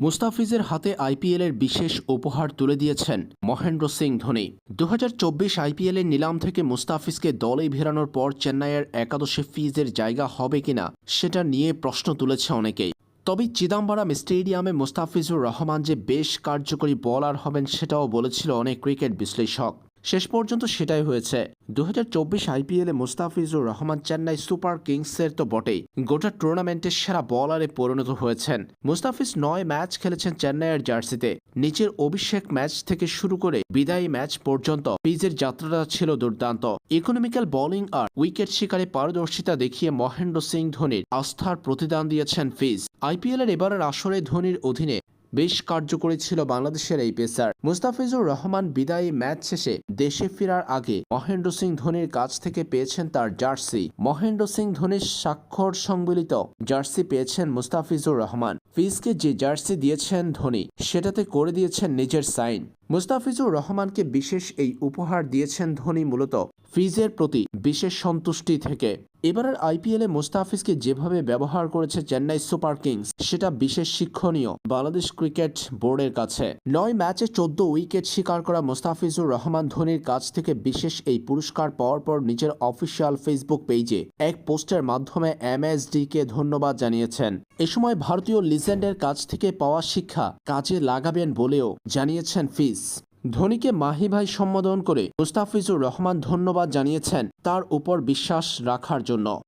মুস্তাফিজের হাতে আইপিএলের বিশেষ উপহার তুলে দিয়েছেন মহেন্দ্র সিং ধোনি। দু হাজার চব্বিশ আইপিএলের নিলাম থেকে মুস্তাফিজকে দলে ভেরানোর পর চেন্নাইয়ের একাদশে ফিজের জায়গা হবে কিনা সেটা নিয়ে প্রশ্ন তুলেছে অনেকেই। তবে চিদাম্বরম স্টেডিয়ামে মুস্তাফিজুর রহমান যে বেশ কার্যকরী বলার হবেন সেটাও বলেছিল অনেক ক্রিকেট বিশ্লেষক। শেষ পর্যন্ত সেটাই হয়েছে। দু হাজার আইপিএলে মুস্তাফিজুর রহমান চেন্নাই সুপার কিংসের তো বটেই। গোটা টুর্নামেন্টের সেরা বলারে পরিণত হয়েছেন। মুস্তাফিজ নয় ম্যাচ খেলেছেন চেন্নাইয়ের জার্সিতে। নিচের অভিষেক ম্যাচ থেকে শুরু করে বিদায়ী ম্যাচ পর্যন্ত পিজের যাত্রাটা ছিল দুর্দান্ত। ইকোনমিক্যাল বোলিং আর উইকেট শিকারে পারদর্শিতা দেখিয়ে মহেন্দ্র সিং ধোনির আস্থার প্রতিদান দিয়েছেন ফিজ। আইপিএলের এবারের আসরে ধোনির অধীনে বেশ কার্যকরী ছিল বাংলাদেশের এই পেসার। মুস্তাফিজুর রহমান বিদায়ী ম্যাচ শেষে দেশে ফেরার আগে মহেন্দ্র সিং ধোনির কাছ থেকে পেয়েছেন তার জার্সি। মহেন্দ্র সিং ধোনির স্বাক্ষর সংবলিত জার্সি পেয়েছেন মুস্তাফিজুর রহমান। ফিজকে যে জার্সি দিয়েছেন ধোনি, সেটাতে করে দিয়েছেন নিজের সাইন। মুস্তাফিজুর রহমানকে বিশেষ এই উপহার দিয়েছেন ধোনি মূলত ফিজের প্রতি বিশেষ সন্তুষ্টি থেকে। এবারের আইপিএলে মুস্তাফিজকে যেভাবে ব্যবহার করেছে চেন্নাই সুপার কিংস, সেটা বিশেষ শিক্ষণীয় বাংলাদেশ ক্রিকেট বোর্ডের কাছে। নয় ম্যাচে চোদ্দ উইকেট শিকার করা মুস্তাফিজুর রহমান ধোনির কাছ থেকে বিশেষ এই পুরস্কার পাওয়ার পর নিজের অফিসিয়াল ফেসবুক পেজে এক পোস্টের মাধ্যমে এমএসডি কে ধন্যবাদ জানিয়েছেন। এ সময় ভারতীয় লিজেন্ডের কাছ থেকে পাওয়া শিক্ষা কাজে লাগাবেন বলেও জানিয়েছেন ফিজ। ধোনিকে মাহি ভাই সম্বোধন করে মুস্তাফিজুর রহমান ধন্যবাদ জানিয়েছেন তার উপর বিশ্বাস রাখার জন্য।